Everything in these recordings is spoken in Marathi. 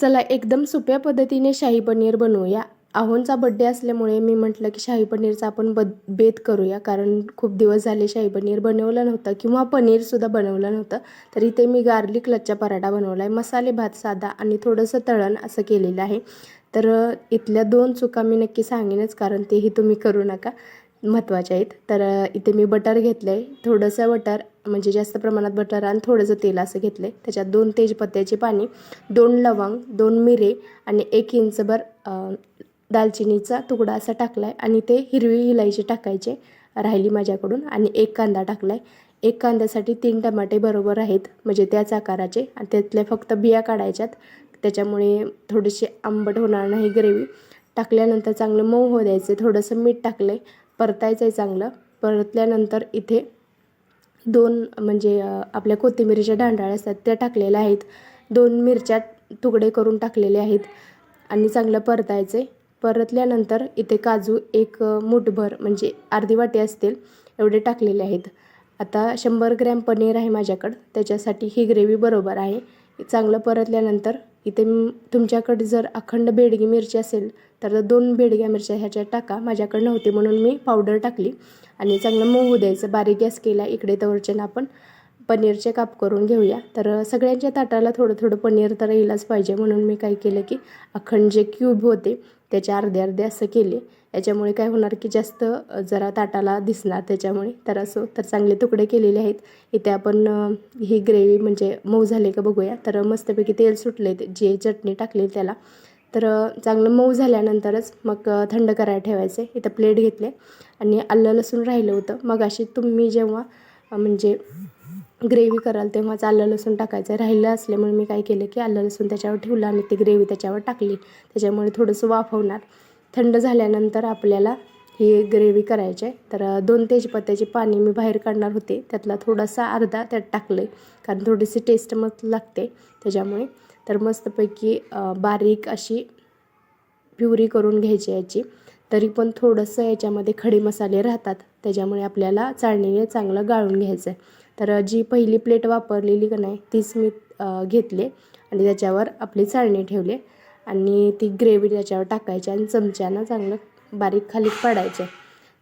चला एकदम सोप्या पद्धतीने शाही पनीर बनवूया. आहोंचा बड्डे असल्यामुळे मी म्हटलं की शाही पनीरचा आपण बद बेत करूया. कारण खूप दिवस झाले शाही पनीर बनवलं नव्हतं किंवा पनीरसुद्धा बनवलं नव्हतं. तर इथे मी गार्लिक लच्चा पराठा बनवला आहे मसाले भात साधा आणि थोडंसं तळण असं केलेलं आहे. तर इथल्या दोन चुका मी नक्की सांगेनच कारण तेही तुम्ही करू नका. महत्त्वाच्या आहेत. तर इथे मी बटर घेतलं आहे थोडंसं बटर म्हणजे जास्त प्रमाणात बटर आणि थोडंसं तेल असं घेतलं आहे त्याच्यात दोन तेजपत्त्याची पाणी दोन लवंग दोन मिरे आणि एक इंचभर दालचिनीचा तुकडा असा टाकला आहे आणि ते हिरवी इलायची टाकायचे राहिली माझ्याकडून आणि एक कांदा टाकला आहे एक कांद्यासाठी तीन टमाटे बरोबर आहेत म्हणजे त्याच आकाराचे आणि त्यातल्या फक्त बिया काढायच्यात. त्याच्यामुळे थोडीशी आंबट होणार नाही ग्रेव्ही. टाकल्यानंतर चांगलं मऊ होऊ द्यायचं. थोडंसं मीठ टाकलं आहे परतायचं आहे चांगलं. परतल्यानंतर इथे दोन म्हणजे आपल्या कोथिंबीरीच्या डांडाळ्या असतात त्या टाकलेल्या आहेत. दोन मिरच्या तुकडे करून टाकलेले आहेत आणि चांगलं परतायचे परतल्यानंतर इथे काजू एक मुठभर म्हणजे अर्धी वाटी असतील एवढे टाकलेले आहेत. आता शंभर ग्रॅम पनीर आहे माझ्याकडं त्याच्यासाठी ही ग्रेव्ही बरोबर आहे. चांगलं परतल्यानंतर इथे तुमच्याकडे जर अखंड बेडगी मिरची असेल तर दोन बेडग्या मिरच्या ह्याच्यात टाका. माझ्याकडे नव्हती म्हणून मी पावडर टाकली. आणि चांगलं मऊ द्यायचं. बारीक गॅस केला. इकडे तवरच्यानं आपण पनीरचे काप करून घेऊया. तर सगळ्यांच्या ताटाला थोडं थोडं पनीर तर येईलच पाहिजे. म्हणून मी काय केलं की अखंड जे क्यूब होते त्याचे अर्धे अर्धे असं केले. याच्यामुळे काय होणार की जास्त जरा ताटाला दिसणार त्याच्यामुळे. तर असो तर चांगले तुकडे केलेले आहेत. इथे आपण ही ग्रेव्ही म्हणजे मऊ झाले का बघूया. तर मस्तपैकी तेल सुटले ते जे चटणी टाकली त्याला. तर चांगलं मऊ झाल्यानंतरच मग थंड करायला ठेवायचे इथं प्लेट घेतले. आणि आलं लसूण राहिलं होतं. मग अशी तुम्ही जेव्हा म्हणजे ग्रेव्ही कराल तेव्हाच आलं लसूण टाकायचं. राहिलं असल्यामुळे मी काय केलं की आलं लसूण त्याच्यावर ठेवलं आणि ती ग्रेव्ही त्याच्यावर टाकली. त्याच्यामुळे थोडंसं वाफवणार थंड झाल्यानंतर आपल्याला ही ग्रेव्ही करायची आहे. तर दोन तेजपत्त्याचे पाणी मी बाहेर काढणार होते. त्यातला थोडासा अर्धा त्यात टाकलं आहे कारण थोडीशी टेस्ट मस्त लागते. त्याच्यामुळे तर मस्तपैकी बारीक अशी प्युरी करून घ्यायची याची. तरी पण थोडंसं याच्यामध्ये खडे मसाले राहतात. त्याच्यामुळे आपल्याला चाळणीने चांगलं गाळून घ्यायचं आहे तर जी पहिली प्लेट वापरलेली का नाही तीच मी घेतले आणि त्याच्यावर आपली चाळणी ठेवली आणि ती ग्रेव्ही त्याच्यावर टाकायची आणि चमच्यानं चांगलं बारीक खाली पाडायचे.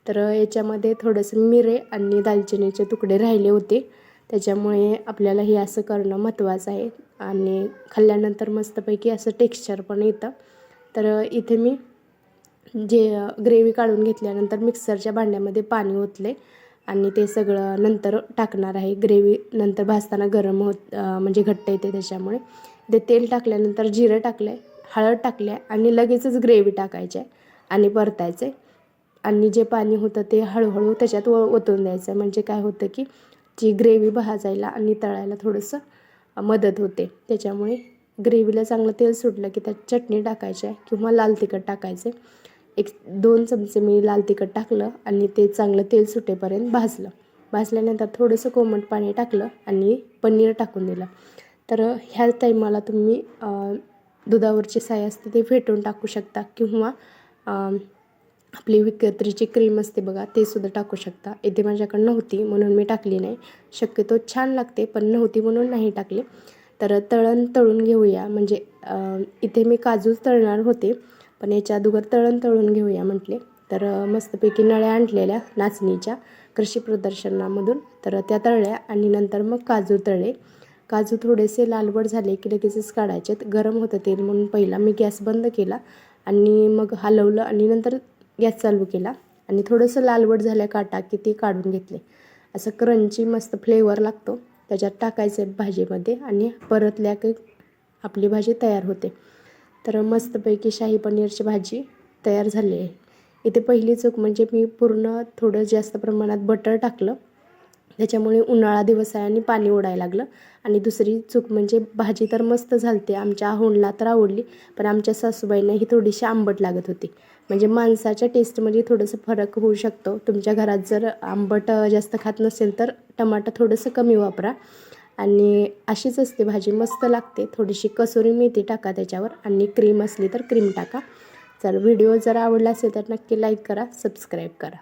तर याच्यामध्ये थोडंसं मिरे आणि दालचिनीचे तुकडे राहिले होते. त्याच्यामुळे आपल्याला हे असं करणं महत्त्वाचं आहे आणि खाल्ल्यानंतर मस्तपैकी असं टेक्स्चर पण येतं. तर इथे मी जे ग्रेव्ही काढून घेतल्यानंतर मिक्सरच्या भांड्यामध्ये पाणी ओतले आणि ते सगळं नंतर टाकणार आहे. ग्रेव्ही नंतर भाजताना गरम होत म्हणजे घट्ट येते त्याच्यामुळे. ते तेल टाकल्यानंतर जिरं टाकले हळद टाकले आणि लगेचच ग्रेव्ही टाकायचे आणि परतायचे आणि जे पाणी होतं ते हळूहळू त्याच्यात व ओतून द्यायचं म्हणजे काय होतं की जी ग्रेव्ही भाजायला आणि तळायला थोडंसं मदत होते. त्याच्यामुळे ग्रेव्हीला चांगलं तेल सुटलं की त्यात चटणी टाकायची आहे किंवा लाल तिखट टाकायचे एक दोन चमचे मी लाल तिखट टाकलं आणि ते चांगलं तेल सुटेपर्यंत भाजलं. भाजल्यानंतर थोडंसं कोमट पाणी टाकलं आणि पनीर टाकून दिलं. तर ह्या टाईमाला तुम्ही दुधावरची साय असते ते फेटून टाकू शकता किंवा आपली विकत्रीची क्रीम असते बघा ते सुद्धा टाकू शकता. इथे माझ्याकडे नव्हती म्हणून मी टाकली नाही. शक्यतो छान लागते पण नव्हती म्हणून नाही टाकली. तर तळण तळून घेऊया. म्हणजे इथे मी काजूच तळणार होते. पण याच्या अगोदर तळण तळून घेऊया म्हटले. तर मस्तपैकी नळ्या आणलेल्या नाचणीच्या कृषी प्रदर्शनामधून. तर त्या तळल्या आणि नंतर मग काजू तळले. काजू थोडेसे लालवड झाले की लगेचच काढायचे. गरम होतं तेल म्हणून पहिला मी गॅस बंद केला आणि मग हलवलं आणि नंतर गॅस चालू केला. आणि थोडंसं लालवड झाल्या काटा की ते काढून घेतले. असं क्रंची मस्त फ्लेवर लागतो. त्याच्यात टाकायचं आहे भाजीमध्ये आणि परतल्या की आपली भाजी तयार होते. तर मस्तपैकी शाही पनीरची भाजी तयार झाली आहे. इथे पहिली चूक म्हणजे मी पूर्ण थोडं जास्त प्रमाणात बटर टाकलं. त्याच्यामुळे उन्हाळा दिवस आहे आणि पाणी ओढायला लागलं. आणि दुसरी चूक म्हणजे भाजी तर मस्त झालते आमच्या आहोंडला तर आवडली पण आमच्या सासूबाईंना ही थोडीशी आंबट लागत होती. म्हणजे माणसाच्या टेस्टमध्ये थोडंसं फरक होऊ शकतो. तुमच्या घरात जर आंबट जास्त खात नसेल तर टमाटर थोडंसं कमी वापरा. आणि अशीच असते भाजी मस्त लागते. थोडीशी कसुरी मेथी टाका त्याच्यावर आणि क्रीम असली तर क्रीम टाका. चल व्हिडिओ जर आवडला असेल तर नक्की लाईक करा सबस्क्राईब करा.